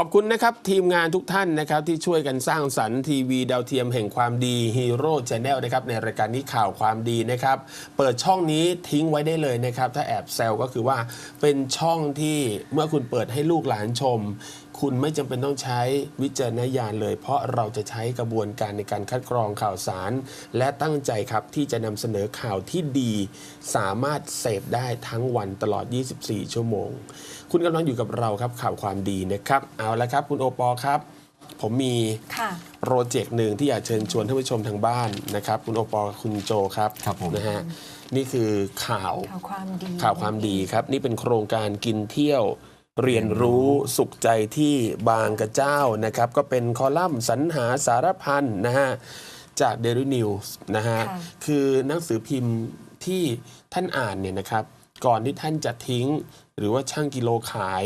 ขอบคุณนะครับ ทีมงานทุกท่านนะครับ ที่ช่วยกันสร้างสรรค์ทีวีดาวเทียมแห่งความดีฮีโร่ชาแนลนะครับ ในรายการนี้ข่าวความดีนะครับ เปิดช่องนี้ทิ้งไว้ได้เลยนะครับ ถ้าแอบแซวก็คือว่าเป็นช่องที่เมื่อคุณเปิดให้ลูกหลานชม คุณไม่จำเป็นต้องใช้วิจารณญาณเลย เพราะเราจะใช้กระบวนการในการคัดกรองข่าวสาร และตั้งใจครับที่จะนำเสนอข่าวที่ดี สามารถเสพได้ทั้งวันตลอด 24 ชั่วโมง คุณกำลังอยู่กับเราครับข่าวความดีนะครับ เอาละครับ คุณโอปอครับ ผมมีค่ะโปรเจกต์หนึ่งที่อยากเชิญชวนท่านผู้ชมทางบ้านนะครับคุณโอปอคุณโจครับครับผมนะฮะนี่คือข่าวข่าวความดีข่าวความดีครับ นี่เป็นโครงการกินเที่ยว เรียนรู้สุขใจที่บางกระเจ้านะครับ ก็เป็นคอลัมน์สรรหาสารพันนะฮะ จาก Daily News นะฮะค่ะคือหนังสือพิมพ์ที่ท่านอ่านเนี่ยนะครับ ก่อนที่ท่านจะทิ้ง หรือว่าช่างกิโลขาย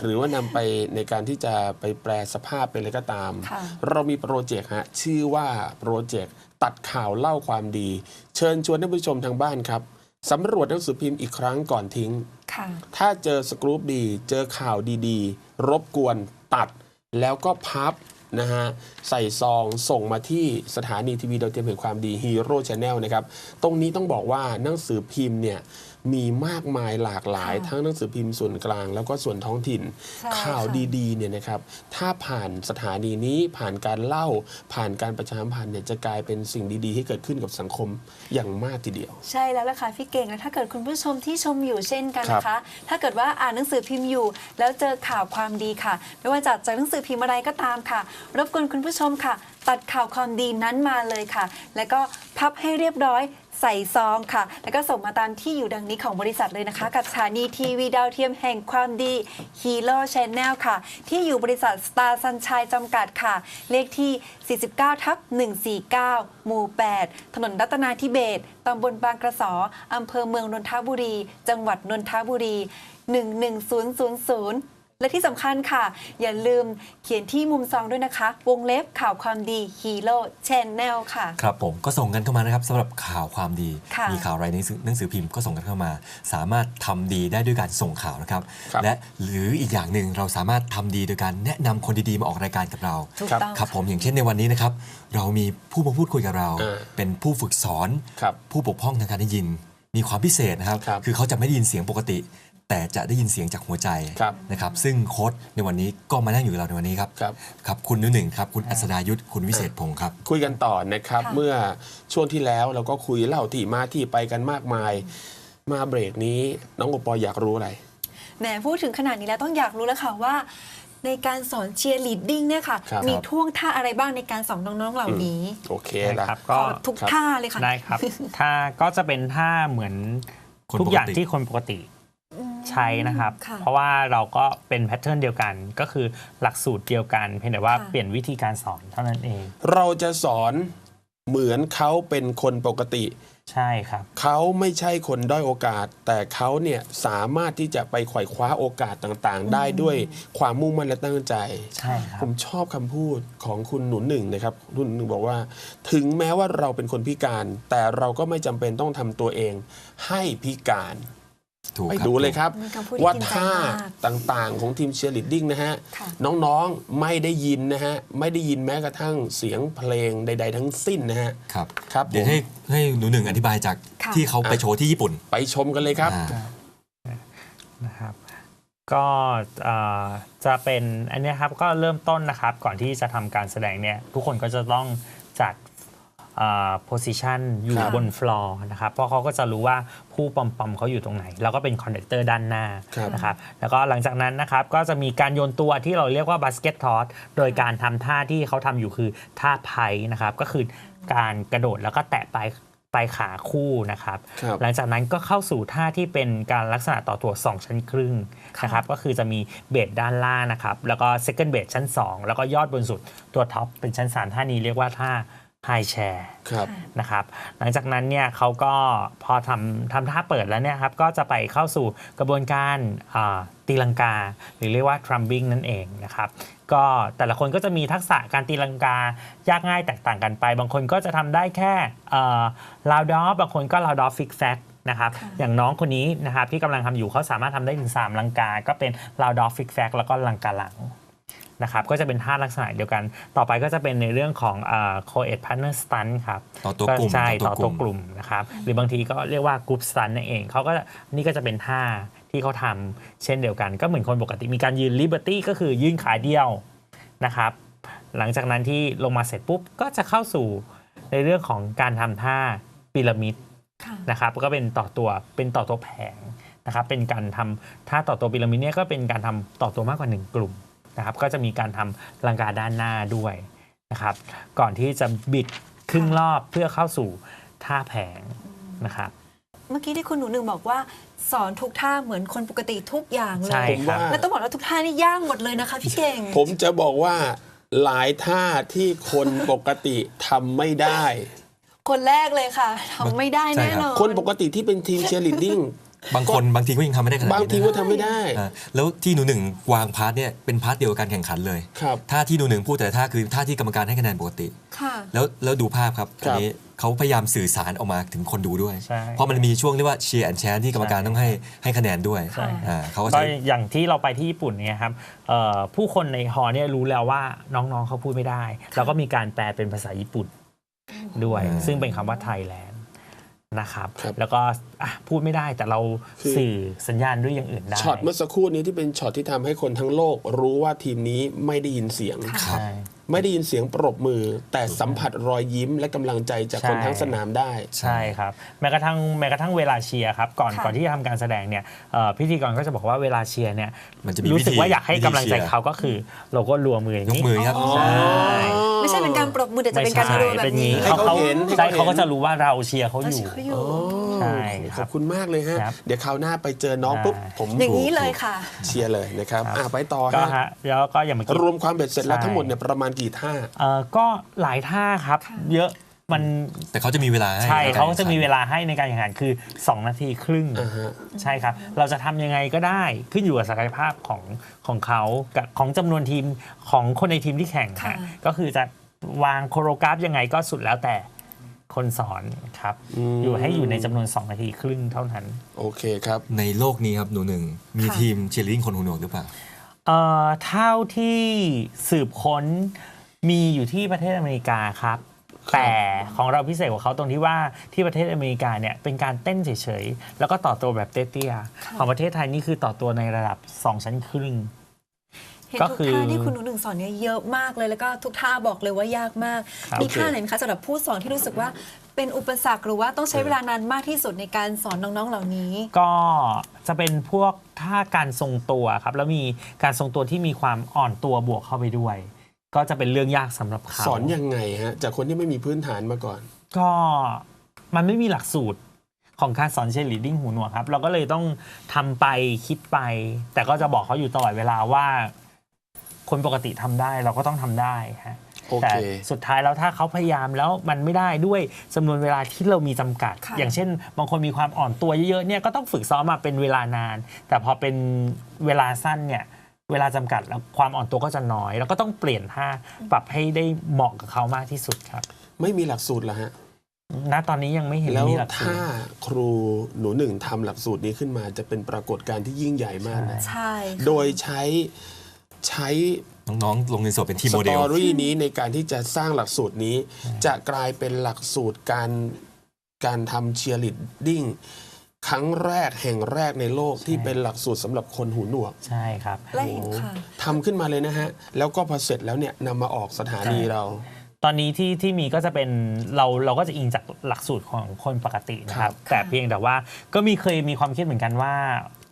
หรือว่านำไปในการที่จะไปแปลสภาพเป็นอะไรก็ตามค่ะเรามีโปรเจกต์ฮะชื่อว่าโปรเจกต์ตัดข่าวเล่าความดี เชิญชวนท่านผู้ชมทางบ้านครับ สำรวจหนังสือพิมพ์อีกครั้งก่อนทิ้งค่ะถ้าเจอสกรูปดี เจอข่าวดีๆ รบกวนตัด แล้วก็พับนะฮะใส่ซองส่งมาที่สถานีทีวีดาวเทียมแห่งความดีฮีโร่ชาแนลนะครับ ตรงนี้ต้องบอกว่าหนังสือพิมพ์เนี่ย มีมากมายหลากหลายค่ะทั้งหนังสือพิมพ์ส่วนกลาง แล้วก็ส่วนท้องถิ่นใช่ข่าวค่ะดีๆเนี่ยนะครับ ถ้าผ่านสถานีนี้ผ่านการเล่า ผ่านการประชาสัมพันธ์เนี่ยจะกลายเป็นสิ่งดีๆที่เกิดขึ้นกับสังคมอย่างมากทีเดียว ใช่แล้วล่ะค่ะพี่เก่งและถ้าเกิดคุณผู้ชมที่ชมอยู่เช่นกันครับนะคะ ถ้าเกิดว่าอ่านหนังสือพิมพ์อยู่ แล้วเจอข่าวความดีค่ะ ไม่ว่าจะจากหนังสือพิมพ์อะไรก็ตามค่ะ รบกวนคุณผู้ชมค่ะ ตัดข่าวความดีนั้นมาเลยค่ะ แล้วก็พับให้เรียบร้อย ใส่ซองค่ะ แล้วก็ส่งมาตามที่อยู่ดังนี้ของบริษัทเลยนะคะ กับสถานีทีวีดาวเทียมแห่งความดีฮีโร่ชแนลค่ะ ที่อยู่บริษัทสตาร์ซันชัยจำกัดค่ะ เลขที่ 49 ทับ 149 หมู่ 8 ถนนรัตนาธิเบศตำบลบางกระสออำเภอเมืองนนทบุรี จังหวัดนนทบุรี 11000 และที่สำคัญค่ะ อย่าลืมเขียนที่มุมซองด้วยนะคะ วงเล็บข่าวความดีฮีโร่ชแนลค่ะ ครับผมก็ส่งกันเข้ามานะครับสำหรับข่าวความดี ค่ะมีข่าวอะไรในหนังสือหนังสือพิมพ์ก็ส่งกันเข้ามา สามารถทำดีได้ด้วยการส่งข่าวนะครับ ครับ และหรืออีกอย่างหนึ่งเราสามารถทำดีโดยการแนะนำคนดีๆมาออกรายการกับเรา ถูกครับต้อง ครับผมอย่างเช่นในวันนี้นะครับ เรามีผู้มาพูดคุยกับเราอ่าเป็นผู้ฝึกสอน ครับ ผู้ปกป้องทางการได้ยิน มีความพิเศษนะครับครับ อเขาจะไม่ได้ยินเสียงปกติ แต่จะได้ยินเสียงจากหัวใจครับนะครับซึ่งโค้ดในวันนี้ก็มานั่งอยู่กับเราในวันนี้ครับครับ ครับคุณนุ่นหนึ่งครับคุณอัศดายุทธคุณวิเศษพงศ์ครับคุยกันต่อนะครับ ค่ะ เมื่อช่วงที่แล้วเราก็คุยเล่าที่มาที่ไปกันมากมาย มาเบรกนี้น้องโอปออยากรู้อะไร แหมพูดถึงขนาดนี้แล้วต้องอยากรู้แล้วค่ะว่า ในการสอนเชียร์ลีดดิ้งเนี่ยค่ะ ครับ มีท่วงท่าอะไรบ้างในการสอนน้องๆเหล่านี้โอเคได้ละ ครับขก็อทุกครับท่าเลยค่ะ ได้ครับท่าก็จะเป็นท่าเหมือนคนทุกอย่างปกติ ที่คนปกติ ใช้นะครับ ค่ะเพราะว่าเราก็เป็นแพทเทิร์นเดียวกัน ก็คือหลักสูตรเดียวกัน เพียงแต่ว่าค่ะ เปลี่ยนวิธีการสอนเท่านั้นเอง เราจะสอนเหมือนเขาเป็นคนปกติ ใช่ครับ เขาไม่ใช่คนด้อยโอกาส แต่เขาเนี่ยสามารถที่จะไปไขว่คว้าโอกาสต่างๆ ได้ด้วยความมุ่งมั่นและตั้งใจ ใช่ครัผบ มชอบคำพูดของคุณหนุนหนึ่งนะครับคุณหนุนหนึ่งบอกว่า ถึงแม้ว่าเราเป็นคนพิการ แต่เราก็ไม่จำเป็นต้องทำตัวเองให้พิการ ถูกไปครับ ดูเลยครับ มีคำพูดที่ว่ากินใจท่ามากต่างๆ ของทีมเชียร์ลีดดิ้งนะฮะ ค่ะ น้องๆไม่ได้ยินนะฮะ ไม่ได้ยินแม้กระทั่งเสียงเพลงใด ๆ ทั้งสิ้นนะฮะ ครับ ครับเดี๋ยวผม ให้ให้หนูหนึ่งอธิบายจากค่ะ ที่เขาไปโชว์ที่ญี่ปุ่นไปชมกันเลยครับ อ่า นะครับก็เอ่อจะเป็นอันเนี้ยครับก็เริ่มต้นนะครับก่อนที่จะทำการแสดงเนี่ยทุกคนก็จะต้องจัด โพสิชันอยู่ครับบนฟลอร์นะครับเพราะเขาก็จะรู้ว่าผู้ปอมปอมๆเขาอยู่ตรงไหน แล้วก็เป็นคอนเนคเตอร์ด้านหน้าครับนะครับแล้วก็หลังจากนั้นนะครับก็จะมีการโยนตัวที่เราเรียกว่าบาสเกตทอสโดยการทำท่าที่เขาทำอยู่คือท่าไพนะครับก็คือการกระโดดแล้วก็แตะปลายปลายขาคู่นะครับครับ หลังจากนั้นก็เข้าสู่ท่าที่เป็นการลักษณะต่อตัว 2 ชั้นครึ่งค่ะนะครับ ก็คือจะมีเบสด้านล่างนะครับ แล้วก็ second เบสชั้น 2 แล้วก็ยอดบนสุดตัวท็อปเป็นชั้น 3 ท่านี้เรียกว่าท่า high chair ครับนะครับหลังจากนั้นเนี่ยเขาก็พอทำทำท่าเปิดแล้วเนี่ยครับก็จะไปเข้าสู่กระบวนการอ่าตีลังกา หรือเรียกว่า trumbing นั่นเองนะครับก็แต่ละคนก็จะมีทักษะการตีลังกายากง่ายแตกต่างกันไป บางคนก็จะทำได้แค่ลาวดอฟบางคนก็ลาวดอฟฟิกแซกนะครับอย่างน้องคนนี้นะครับที่กำลังทำอยู่เขาสามารถทำได้ถึง3ลังกา ก็เป็นลาวดอฟฟิกแซกแล้วก็ลังกาหลัง นะครับก็จะเป็นท่าลักษณะเดียวกัน ต่อไปก็จะเป็นในเรื่องของเอ่อ co-ed partner stunt ครับต่อตัวกลุ่มใช่ต่ต่ออตัตัววกกลุ่มลุ่มนะครับหรือบางทีก็เรียกว่ากรุ๊ปสตันนั่นเองเขาก็นี่ก็จะเป็นท่าที่เขาทำเช่นเดียวกัน ก็เหมือนคนปกติมีการยืน liberty ก็คือยื่นขาเดียวนะครับหลังจากนั้นที่ลงมาเสร็จปุ๊บก็จะเข้าสู่ในเรื่องของการทำท่าพีระมิดค่ะนะครับก็เป็นต่อตัวเป็นต่อตัวแผงนะครับเป็นการทำท่าต่อตัวพีระมิดเนี่ยก็เป็นการทำต่อตัวมากกว่า 1 กลุ่ม นะครับก็จะมีการทำลังกาด้านหน้าด้วยนะครับก่อนที่จะบิดครึ่งรอบเพื่อเข้าสู่ท่าแผงนะครับเมื่อกี้ที่คุณหนูหนึ่งบอกว่าสอนทุกท่าเหมือนคนปกติทุกอย่างเลใช่ยผมครับว่าแล้วต้องบอกว่าทุกท่านี่ย่างหมดเลยนะคะพี่เก่ง ผมจะบอกว่าหลายท่าที่คนปกติทำไม่ได้ คนแรกเลยค่ะทำไม่ได้ใช่แน่ครับนอน คนปกติที่เป็นทีมเชียร์ลีดดิ้ง บางคนบางทีก็ยังทำไม่ได้ขนาดนี้บางทีก็ทำไม่ได้อ่าแล้วที่หนูหนึ่งวางพาร์ทเนี่ยเป็นพาร์ทเดียวกับการแข่งขันเลยครับท่าที่หนูหนึ่งพูดแต่ละท่าคือท่าที่กรรมการให้คะแนนปกติค่ะแล้วแล้วดูภาพครับครัอับนนี้เขาพยายามสื่อสารออกมาถึงคนดูด้วยใช่เพราะมันมีช่วงเรียกว่าเชียร์แอนแชนที่กรรมการต้องให้ให้คะแนนด้วยใช่อ่าเขาก็ก็ใช้อย่างที่เราไปที่ญี่ปุ่นเนี่ยครับเอ่อผู้คนในฮอเนี่ยรู้แล้วว่าน้องๆเขาพูดไม่ได้ แล้วก็มีการแปลเป็นภาษาญี่ปุ่นด้วยอ่าซึ่งเป็นคำว่าไทยแลนด์ นะครับครับ แล้วก็อะพูดไม่ได้แต่เราคือสื่อสัญญาณด้วยอย่างอื่นได้ช็อตเมื่อสักครู่นี้ที่เป็นช็อตที่ทำให้คนทั้งโลกรู้ว่าทีมนี้ไม่ได้ยินเสียงค่ะครับใช่ไม่ได้ยินเสียงปรบมือ แต่สัมผัสรอยยิ้มและกำลังใจจากคนใช่ทั้งสนามได้ใช่ครับแม้กระทั่งแม้กระทั่งเวลาเชียร์ครับก่อนค่ะก่อนที่จะทำการแสดงเนี่ยเอ่อพิธีกรก็จะบอกว่าเวลาเชียร์เนี่ยมันจะมีรู้สึกวิธีว่าอยากให้กำลังใจวิธีเชียร์เขาก็คือเราก็รัวมืออย่างยกนี้มือครับอ๋อใช่ ไม่ใช่เป็นการปรบมือแต่จะไม่เป็นการใช่รัวแบเป็บนนี้นี้ให้เขาเห็นให้ใช่เขาเห็นเขาก็จะรู้ว่าเราเชียร์เขาอยู่เขาอยู่ใช่คขรัอบบคุณมากเลยฮะครับเดี๋ยวคราวหน้าไปเจอน้องปุ๊บได้ผมอย่างนี้เลยค่ะ เชียร์เลยนะครับครับอะไปต่อก็ฮะฮะแล้วก็อย่างเมื่อกี้รวมความเบ็ดเสร็จแล้วใช่ทั้งหมดเนี่ยประมาณกี่ท่าเอ่อก็หลายท่าครับค่ะเยอะ มันแต่เขาจะมีเวลาให้ใช่นรเขาก็จะมีเวแข่งขันลาให้ในการแข่งขันคือ 2 นาทีครึ่งอ่าฮะใช่ครับเราจะทำยังไงก็ได้ขึ้นอยู่กับศักยภาพของของเขากับของจำนวนทีมของคนในทีมที่แข่งค่ะฮะก็คือจะวางโคโรกราฟยังไงก็สุดแล้วแต่คนสอนครับอืมอยู่ให้อยู่ในจำนวน 2 นาทีครึ่งเท่านั้น โอเคครับ ในโลกนี้ครับหนูหนึ่งมีค่ะทีมเชียร์ลีดดิ้งคนหูหนวกหรือเปล่าเอ่อเท่าที่สืบค้นมีอยู่ที่ประเทศอเมริกาครับ แต่ของเราพิเศษกว่าเขาตรงที่ว่าที่ประเทศอเมริกาเนี่ยเป็นการเต้นเฉยๆ แล้วก็ต่อตัวแบบเตี้ยๆของประเทศไทยนี่คือต่อตัวในระดับ 2 ชั้นครึ่งเห็นก็ทุกคือท่าที่คุณหนูหนึ่งสอนเนี่ยเยอะมากเลยแล้วก็ทุกท่าบอกเลยว่ายากมากครับมีท่าไหนไหมคะสำหรับผู้สอนที่รู้สึกว่าเป็นอุปสรรคหรือว่าต้องใช้เวลานานมากที่สุดในการสอนน้องๆเหล่านี้ ก็จะเป็นพวกท่าการทรงตัวครับแล้วมีการทรงตัวที่มีความอ่อนตัวบวกเข้าไปด้วย ก็จะเป็นเรื่องยากสำหรับเขาสอนยังไงฮะจากคนที่ไม่มีพื้นฐานมาก่อน ก็มันไม่มีหลักสูตรของการสอนเชยร์ลีดดิ้งหูหนวกครับ เราก็เลยต้องทำไปคิดไป แต่ก็จะบอกเขาอยู่ตลอดเวลาว่า คนปกติทำได้เราก็ต้องทำได้ฮะโอแต่เคสุดท้ายแล้วถ้าเขาพยายามแล้วมันไม่ได้ด้วยจำนวนเวลาที่เรามีจำกัดค่ะอย่างเช่น บางคนมีความอ่อนตัวเยอะๆเนี่ยก็ต้องฝึกซ้อมมาเป็นเวลานาน แต่พอเป็นเวลาสั้นเนี่ย เวลาจำกัดแล้วความอ่อนตัวก็จะน้อย แล้วก็ต้องเปลี่ยนท่าปรับให้ได้เหมาะกับเขามากที่สุดครับ ไม่มีหลักสูตรเหรอฮะณตอนนี้ยังไม่เห็นแล้วมีหลักสูตถ้ารครูหนูหนึ่งทำหลักสูตรนี้ขึ้นมาจะเป็นปรากฏการณ์ที่ยิ่งใหญ่มากนะใช่ค่ะโดยใช้ใช้น้องๆลงเรียนสดเป็นทีมสโมเดตลอรี่นี้ในการที่จะสร้างหลักสูตรนี้ จะกลายเป็นหลักสูตรการการทำเชียร์ลีดดิ้ง ครั้งแรกแห่งแรกในโลกที่เป็นหลักสูตรสำหรับคนหูหนวกใช่ครับ และเห็นค่ะ ทำขึ้นมาเลยนะฮะ แล้วก็พอเสร็จแล้วเนี่ยนำมาออกสถานีเรา ตอนนี้ที่ที่มีก็จะเป็นเราเราก็จะอิงจากหลักสูตรของคนปกตินะคครัรับบแต่เพียงแต่ว่าก็มีเคยมีความคิดเหมือนกันว่า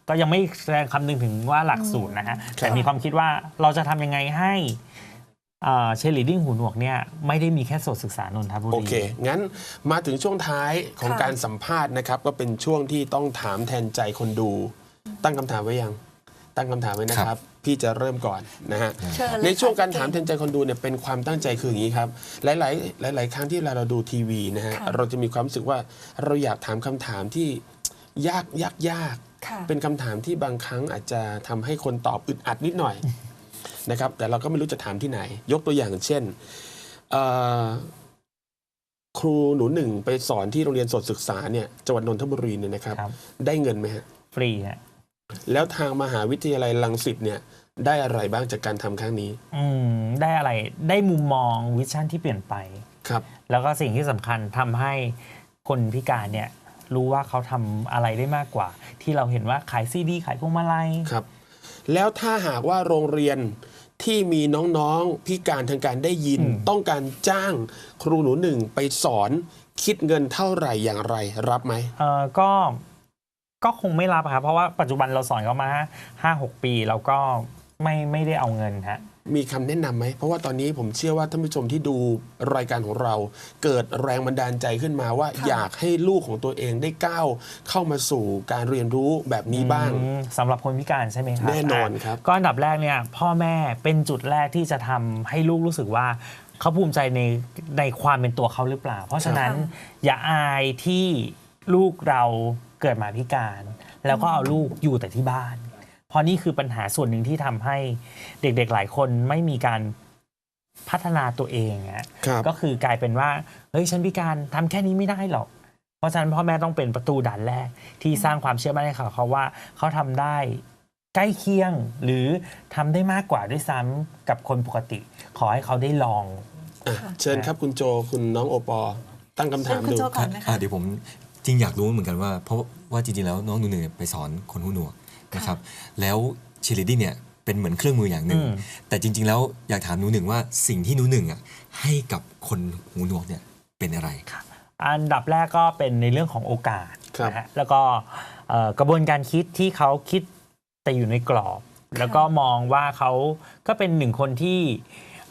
ก็ยังไม่แสดงคำนึงถึงว่าหลักสูตรนะฮะแต่มีความคิดว่าเราจะทำยังไงให้ เชลิดิ้งหูหนวกเนี่ยไม่ได้มีแค่โสตศึกษานนทบุรี โอเค งั้นมาถึงช่วงท้ายของค่ะการสัมภาษณ์นะครับ ก็เป็นช่วงที่ต้องถามแทนใจคนดู ตั้งคำถามไว้ยัง ตั้งคำถามไว้นะคครัรับบพี่จะเริ่มก่อนนะฮะเชิญเลยในช่วงค่ะการถามแทพี่นใจคนดูเนี่ยเป็นความตั้งใจคืออย่างนี้ครับ หลาย ๆ หลาย ๆ ครั้งที่เวลาเราดูทีวีนะฮะค่ะเราจะมีความรู้สึกว่าเราอยากถามคำถามที่ยากยากยากค่ะเป็นคำถามที่บางครั้งอาจจะทำให้คนตอบอึดอัดนิดหน่อย นะครับแต่เราก็ไม่รู้จะถามที่ไหน ยกตัวอย่างเช่นเอ่อครูหนูหนึ่งไปสอนที่โรงเรียนสดศึกษาเนี่ยจังหวัดนนทบุรีเนี่ยนะครับครับ ได้เงินไหมฮะฟรีฮะแล้วทางมหาวิทยาลัยลังสิตเนี่ยได้อะไรบ้างจากการทำครั้งนี้ อืมได้อะไรได้มุมมองวิชั่นที่เปลี่ยนไปครับ แล้วก็สิ่งที่สำคัญทำให้คนพิการเนี่ยรู้ว่าเขาทำอะไรได้มากกว่า ที่เราเห็นว่าขายซีดี ขายพวงมาลัยครับ แล้วถ้าหากว่าโรงเรียนที่มีน้องๆพิการทางการได้ยินอืมต้องการจ้างครูหนูหนึ่งไปสอนคิดเงินเท่าไหร่อย่างไรรับไหมเออก็ก็คงไม่รับอะครับเพราะว่าปัจจุบันเราสอนเขามาห้าหกปีเราก็ไม่ไม่ได้เอาเงินฮะ มีคำแนะนำไหม เพราะว่าตอนนี้ผมเชื่อว่าท่านผู้ชมที่ดูรายการของเรา เกิดแรงบันดาลใจขึ้นมาว่าค่ะอยากให้ลูกของตัวเองได้ก้าวเข้ามาสู่การเรียนรู้แบบนี้บ้างอืมสำหรับคนพิการใช่ไหมครับแน่นอนครับก็อันดับแรกเนี่ยพ่อแม่เป็นจุดแรกที่จะทำให้ลูกรู้สึกว่าเขาภูมิใจในในความเป็นตัวเขาหรือเปล่า เพราะฉะนั้นค่ะอย่าอายที่ลูกเราเกิดมาพิการ แล้วก็เอาลูกอยู่แต่ที่บ้าน เพราะนี่คือปัญหาส่วนหนึ่งที่ทำให้เด็กๆหลายคนไม่มีการพัฒนาตัวเองอะครับก็คือกลายเป็นว่าเฮ้ยฉันพิการทำแค่นี้ไม่ได้หรอก เพราะฉะนั้นพ่อแม่ต้องเป็นประตูด่านแรก ที่สร้างความเชื่อมั่นให้เขาเขาว่าเขาทำได้ใกล้เคียงหรือทำได้มากกว่าด้วยซ้ำกับคนปกติ ขอให้เขาได้ลองอะเชิญครับคุณโจคุณน้องโอปอตั้งคำเชิถาญมคุณดูโจก่อนนะคะอะเดี๋ยวผมจริงอยากรู้เหมือนกันว่าเพราะว่าจริงๆแล้วน้องหนูหนึ่งเนี่ยไปสอนคนหูหนวก นะครับแล้วเชลิดี้เนี่ยเป็นเหมือนเครื่องมืออย่างหนึ่งอืมแต่จริง ๆ แล้วอยากถามหนูหนึ่งว่าสิ่งที่หนูหนึ่งอะให้กับคนหูหนวกเนี่ยเป็นอะไรอันดับแรกก็เป็นในเรื่องของโอกาสครับนะฮะแล้วก็เอ่อกระบวนการคิดที่เขาคิดแต่อยู่ในกรอบ แล้วก็มองว่าเขาก็เป็นหนึ่งคนที่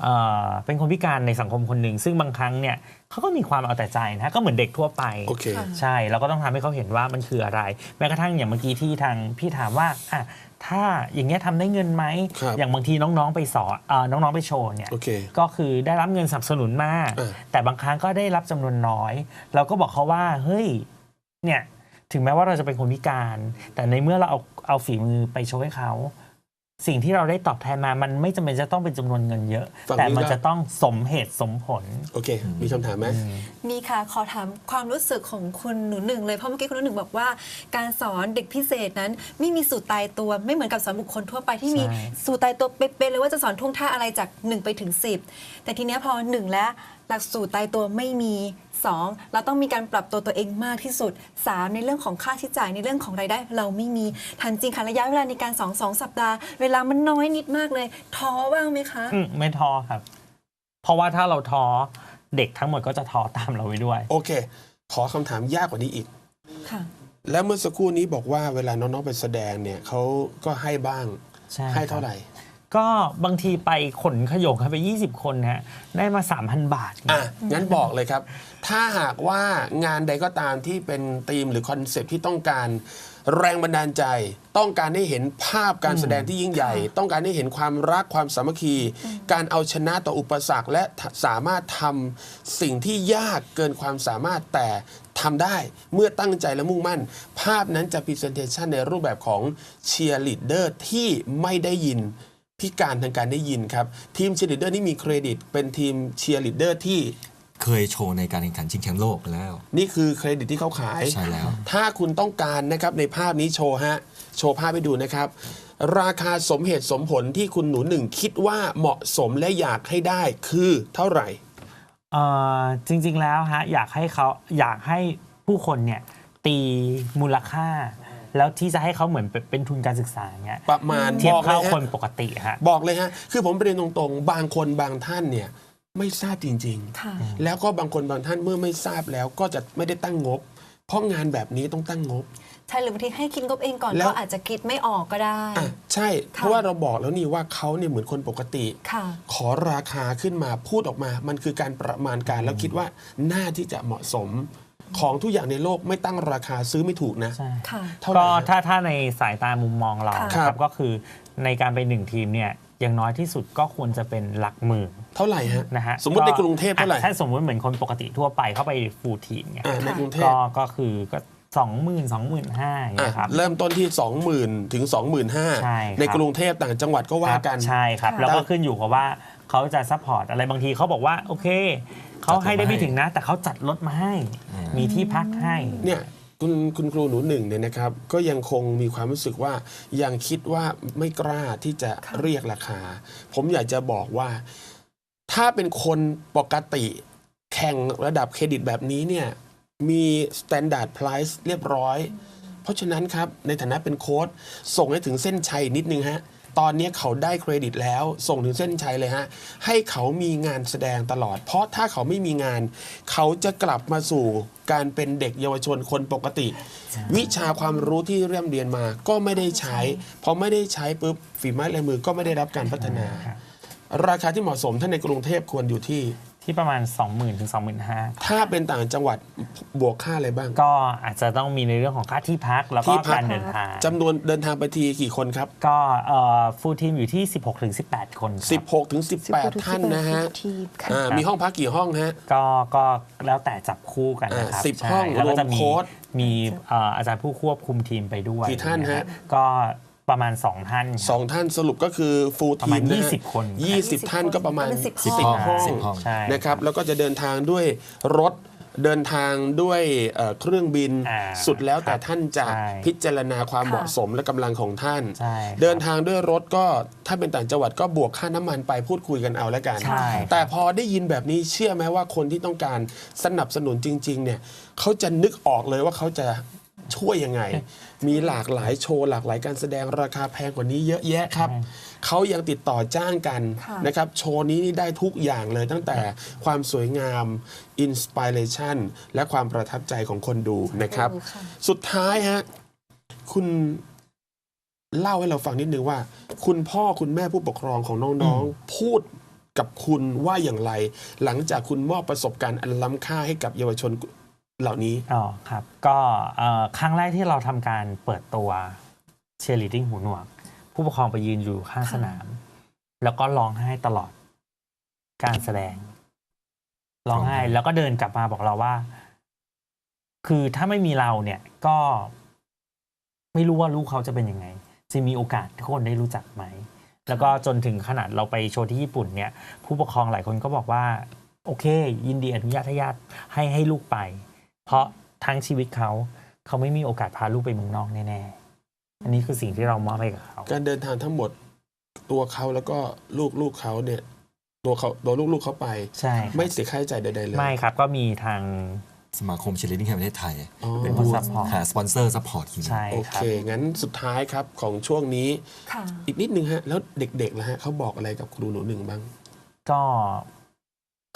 เอ่อเป็นคนพิการในสังคมคนหนึ่งซึ่งบางครั้งเนี่ยเขาก็มีความเอาแต่ใจนะฮะก็เหมือนเด็กทั่วไปโอเคค่ะใช่เราก็ต้องทำให้เขาเห็นว่ามันคืออะไร แม้กระทั่งอย่างเมื่อกี้ที่ทางพี่ถามว่าอะถ้าอย่างเงี้ยทำได้เงินไหมครับอย่างบางทีน้องๆไปสอนเอ่อน้องๆไปโชว์เนี่ยโอเคก็คือได้รับเงินสนับสนุนมากเออแต่บางครั้งก็ได้รับจำนวนน้อย เราก็บอกเขาว่าเฮ้ยเนี่ยถึงแม้ว่าเราจะเป็นคนพิการ แต่ในเมื่อเราเอาเอาฝีมือไปโชว์ให้เขา สิ่งที่เราได้ตอบแทนมา มันไม่จำเป็นจะต้องเป็นจำนวนเงินเยอะ ฝั่งนี้แต่มันก็จะต้องสมเหตุสมผล โอเค มีคำถามไหม มีค่ะ ขอถามความรู้สึกของคุณหนูหนึ่งเลย เพราะเมื่อกี้คุณหนูหนึ่งบอกว่า การสอนเด็กพิเศษนั้นไม่มีสูตรตายตัว ไม่เหมือนกับสอนบุคคลทั่วไปที่มีใช่ สูตรตายตัวเป๊ะๆเลยว่าจะสอนท่วงท่าอะไรจาก 1 ไปถึง 10 แต่ทีเนี้ยพอ 1 แล้ว หลักสูตรตายตัวไม่มี 2 เราต้องมีการปรับตัวตัวเองมากที่สุด 3 ในเรื่องของค่าใช้จ่ายในเรื่องของรายได้เราไม่มีทันจริงค่ะระยะเวลาในการสอนสองสัปดาห์ เวลามันน้อยนิดมากเลย ท้อบ้างไหมคะอืมไม่ท้อครับ เพราะว่าถ้าเราท้อเด็กทั้งหมดก็จะท้อตามเราไปด้วย โอเค ขอคำถามยากกว่านี้อีก ค่ะ แล้วเมื่อสักครู่นี้บอกว่าเวลาน้องๆไปแสดงเนี่ยเขาก็ให้บ้างใช่ให้ครับเท่าไหร่ ก็บางทีไปขนขยงครับไป 20 คนฮะได้มา 3,000 บาท อะงั้นบอกเลยครับ ถ้าหากว่างานใดก็ตามที่เป็นธีมหรือคอนเซปต์ที่ต้องการแรงบันดาลใจ ต้องการให้เห็นภาพการแสดงที่ยิ่งใหญ่ ต้องการให้เห็นความรักความสามัคคี การเอาชนะต่ออุปสรรค และสามารถทำสิ่งที่ยากเกินความสามารถแต่ทำได้เมื่อตั้งใจและมุ่งมั่น ภาพนั้นจะ Presentation ในรูปแบบของเชียร์ลีดเดอร์ที่ไม่ได้ยิน พิการทางการได้ยินครับ ทีมเชียร์ลีดเดอร์นี่มีเครดิต เป็นทีมเชียร์ลีดเดอร์ที่เคยโชว์ในการแข่งขันชิงแชมป์โลกมาแล้ว นี่คือเครดิตที่เขาขาย ใช่แล้ว ถ้าคุณต้องการนะครับในภาพนี้โชว์ฮะ โชว์ภาพให้ดูนะครับ ราคาสมเหตุสมผลที่คุณหนูหนึ่งคิดว่าเหมาะสมและอยากให้ได้คือเท่าไหร่เอ่อจริงๆแล้วฮะอยากให้เขาอยากให้ผู้คนเนี่ยตีมูลค่า แล้วที่จะให้เขาเหมือนเป็นเป็นทุนการศึกษาเงี้ยประมาณเทียบบอกเลเท่ายฮะคนปกติฮะบอกเลยฮะคือผมเรียนตรงๆ บางคนบางท่านเนี่ยไม่ทราบจริงค่ะๆแล้วก็บางคนบางท่านเมื่อไม่ทราบแล้วก็จะไม่ได้ตั้งงบ เพราะงานแบบนี้ต้องตั้งงบใช่หรือบางทีให้คิดงบเองก่อนแล้วก็อาจจะคิดไม่ออกก็ได้อะใช่ เพราะว่าเราบอกแล้วนี่ว่าเขาเนี่ยเหมือนคนปกติค่ะขอราคาขึ้นมาพูดออกมา มันคือการประมาณการแล้วคิดว่าน่าที่จะเหมาะสม ของทุกอย่างในโลกไม่ตั้งราคาซื้อไม่ถูกนะ ใช่ ค่ะ เท่าไหร่ก็ฮะ ถ้าถ้าในสายตามุมมองเราค่ะนะคครัรับบก็คือในการไปหนึ่งทีมเนี่ยอย่างน้อยที่สุดก็ควรจะเป็นหลักหมื่นเท่าไหร่ฮะ นะฮะสมมติในกรุงเทพเท่าไหร่อะถ้าสมมติเหมือนคนปกติทั่วไปเข้าไปฟูลทีมเนี่ยอ่าในกรุงเทพก็ก็คือก็สองหมื่นสองหมื่นห้าอย่างอะเงี้ยครับ เริ่มต้นที่ 20,000 ถึงใช่25,000ครับ ในกรุงเทพต่างจังหวัดก็ว่ากัน ใช่ครับค่ะแล้วก็ขึ้นอยู่กับว่า เขาจะซัพพอร์ตอะไรบางทีเขาบอกว่าโอเคเขาให้ได้ไม่ถึงนะ แต่เขาจัดรถมาให้ มีที่พักให้เนี่ยคุณคุณครูหนูหนึ่งเนี่ยนะครับก็ยังคงมีความรู้สึกว่ายังคิดว่าไม่กล้าที่จะค่ะเรียกราคา ผมอยากจะบอกว่า ถ้าเป็นคนปกติแข่งระดับเครดิตแบบนี้เนี่ยมี standard price เรียบร้อย เพราะฉะนั้นครับในฐานะเป็นโค้ดส่งให้ถึงเส้นชัยนิดนึงฮะ ตอนนี้เขาได้เครดิตแล้ว ส่งถึงเส้นชัยเลยฮะ ให้เขามีงานแสดงตลอด เพราะถ้าเขาไม่มีงาน เขาจะกลับมาสู่การเป็นเด็กเยาวชนคนปกติ วิชาความรู้ที่เรียนเรียนมาก็ไม่ได้ใช้ พอไม่ได้ใช้ปุ๊บฝีไม้ลายมือก็ไม่ได้รับการพัฒนาครับราคาที่เหมาะสมถ้าในกรุงเทพควรอยู่ที่ ที่ประมาณ 20,000ถึง25,000ถ้าเป็นต่างจังหวัดบวกค่าอะไรบ้าง ก็อาจจะต้องมีในเรื่องของค่าที่พักแล้วก็ที่พัก การเดินทางจำนวนเดินทางไปทีกี่คนครับ ก็ฟูลทีมอยู่ที่ 16ถึง18 คนครับ16ถึง18 ท่านนะฮะทีมค่ะ อ่ามีห้องพักกี่ห้องฮะ ก็ก็แล้วแต่จับคู่กันนะครับอ่าสิบใช่ห้องแล้วก็จะรวมมีโค้ชมีเอ่ออาจารย์ผู้ควบคุมทีมไปด้วยกี่ท่านฮะ ก็ ประมาณ 2 ท่านครับ สองท่านสรุปก็คือฟูลประทีมาณมนะฮะ20คน 20 ท่านก็ประมาณก็เป็น10 10ห้องห้องสิบห้อง ใช่ นะครับแล้วก็จะเดินทางด้วยรถเดินทางด้วยเอ่อเครื่องบินอ่าสุดแล้วแต่ครับท่านจะใช่พิจารณาความค่ะเหมาะสมและกำลังของท่าน ใช่ครับเดินทางด้วยรถก็ถ้าเป็นต่างจังหวัดก็บวกค่าน้ำมันไปพูดคุยกันเอาแล้วกัน ใช่ แต่พอได้ยินแบบนี้เชื่อไหมว่าคนที่ต้องการสนับสนุนจริง ๆ เนี่ยเขาจะนึกออกเลยว่าเขาจะ ช่วยยังไง มีหลากหลายโชว์หลากหลายการแสดงราคาแพงกว่านี้เยอะแยะครับเขายังติดต่อจ้างกันค่ะนะครับ โชว์นี้นี่ได้ทุกอย่างเลยตั้งแต่ความสวยงามอินสปิเรชันและความประทับใจของคนดูนะครับโอ้ค่ะสุดท้ายฮะคุณเล่าให้เราฟังนิดนึงว่า คุณพ่อคุณแม่ผู้ปกครองของน้องๆ พูดกับคุณว่าอย่างไร หลังจากคุณมอบประสบการณ์อันล้ำค่าให้กับเยาวชน เหล่านี้อ๋อครับ ก็เอ่อครั้งแรกที่เราทำการเปิดตัวเชียร์ลีดดิ้งหูหนวก ผู้ปกครองไปยืนอยู่ข้างสนาม แล้วก็ร้องไห้ตลอดการแสดงร้องไห้ร้องไห้แล้วก็เดินกลับมาบอกเราว่า คือถ้าไม่มีเราเนี่ยก็ไม่รู้ว่าลูกเขาจะเป็นยังไง จะมีโอกาสที่คนได้รู้จักไหม แล้วก็จนถึงขนาดเราไปโชว์ที่ญี่ปุ่นเนี่ย ผู้ปกครองหลายคนก็บอกว่า โอเค ยินดีอนุญาตให้ญาติให้ให้ลูกไป เพราะทั้งชีวิตเขา เขาไม่มีโอกาสพาลูกไปเมืองนอกแน่ๆ อันนี้คือสิ่งที่เรามอบให้กับเขา การเดินทางทั้งหมดตัวเขาแล้วก็ลูกลูกเขาเนี่ย ตัวเขาตัวลูกลูกเขาไป ใช่ครับไม่เสียค่าใช้จ่ายใดๆเลย ไม่ครับก็มีทาง สมาคมเชียร์ลีดดิ้งแห่งประเทศไทย อ๋อ เป็นผู้ support หาสปอนเซอร์ซัพพอร์ตทีมใช่โอคเค รับ งั้นสุดท้ายครับของช่วงนี้ ค่ะ อีกนิดนึงฮะ แล้วเด็กๆล่ะฮะเขาบอกอะไรกับครูหนูหนึ่งบ้าง ก็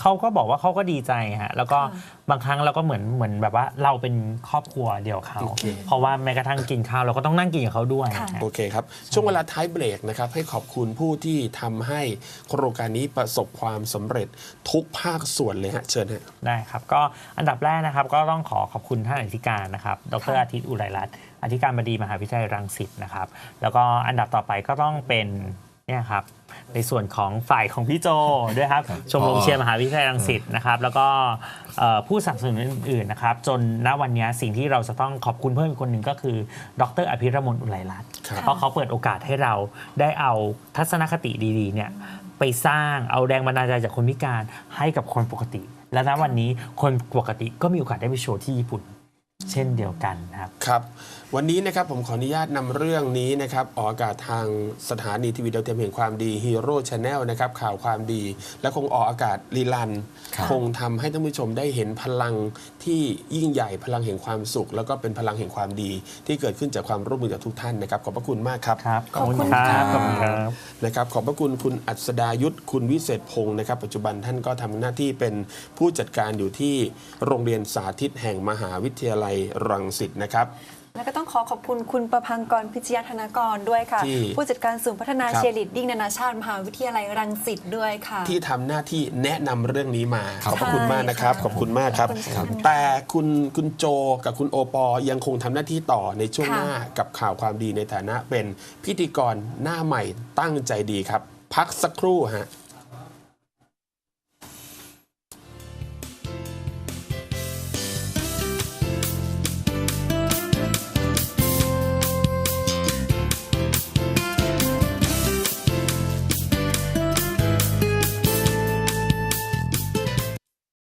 เขาก็บอกว่าเขาก็ดีใจฮะแล้วก็ค่ะบางครั้งเราก็เหมือนเหมือนแบบว่าเราเป็นครอบครัวเดียวเขาโอเคเพราะว่าแม้กระทั่งกินข้าวเราก็ต้องนั่งกินกับเขาด้วยค่ะฮะโอเคครับ ช่วงเวลาท้ายเบรกนะครับ ให้ขอบคุณผู้ที่ทำให้โครงการนี้ประสบความสำเร็จทุกภาคส่วนเลยฮะเชิญฮะได้ครับ ก็อันดับแรกนะครับ ก็ต้องขอขอบคุณท่านอธิการนะครับ ดรค่ะอาทิตย์อุไรรัตน์อธิการบดีมหาวิทยาลัยรังสิตนะครับ แล้วก็อันดับต่อไปก็ต้องเป็น เนี่ยครับในส่วนของฝ่ายของพี่โจด้วยครับชมรมเชียร์มหาวิทยาลัยรังสิตนะครับ แล้วก็เอ่อผู้สนับสนุนอื่นๆนะครับ จนณวันนี้สิ่งที่เราจะต้องขอบคุณเพิ่มอีกคนหนึ่งก็คือ ดรอภิรมนอุไรรัตน์ครับเพราะเขาเปิดโอกาสให้เราได้เอาทัศนคติดีๆเนี่ยไปสร้างเอาแรงบันดาลใจจากคนพิการให้กับคนปกติ และณวันนี้คนปกติก็มีโอกาสได้ไปโชว์ที่ญี่ปุ่น เช่นเดียวกันนะครับครับ วันนี้นะครับผมขออนุญาตนำเรื่องนี้นะครับออกอากาศทางสถานีทีวีดาวเทียมแห่งความดีฮีโร่ชาแนลนะครับข่าวความดี และคงออกอากาศรีลันครับคงทำให้ท่านผู้ชมได้เห็นพลังที่ยิ่งใหญ่พลังแห่งความสุข แล้วก็เป็นพลังแห่งความดี ที่เกิดขึ้นจากความร่วมมือจากทุกท่านนะครับขอบพระคุณมากครับครับขอบคุณครับค่ะขอบคุณครับนะครับขอบพระคุณคุณอัศดายุทธคุณวิเศษพงศ์นะครับปัจจุบันท่านก็ทำหน้าที่เป็นผู้จัดการอยู่ที่โรงเรียนสาธิตแห่งมหาวิทยาลัยรังสิตนะครับแล้วก็ต้องขอขอบคุณคุณประพังกรพิชยธนากรด้วยค่ะที่ผู้จัดการศูนย์พัฒนาครับเชียร์ลีดดิ้งนานาชาติมหาวิทยาลัยรังสิตด้วยค่ะ ที่ทำหน้าที่แนะนำเรื่องนี้มาครัขบอบพระคุณมากนะครับใช่ค่ะขอบคุณมากครับขอบคุณค่ะแต่คุณคุณโจกับคุณโอปอยังคงทำหน้าที่ต่อในช่วงค่ะหน้ากับข่าวความดีในฐานะเป็นพิธีกรหน้าใหม่ตั้งใจดีครับ พักสักครู่ฮะ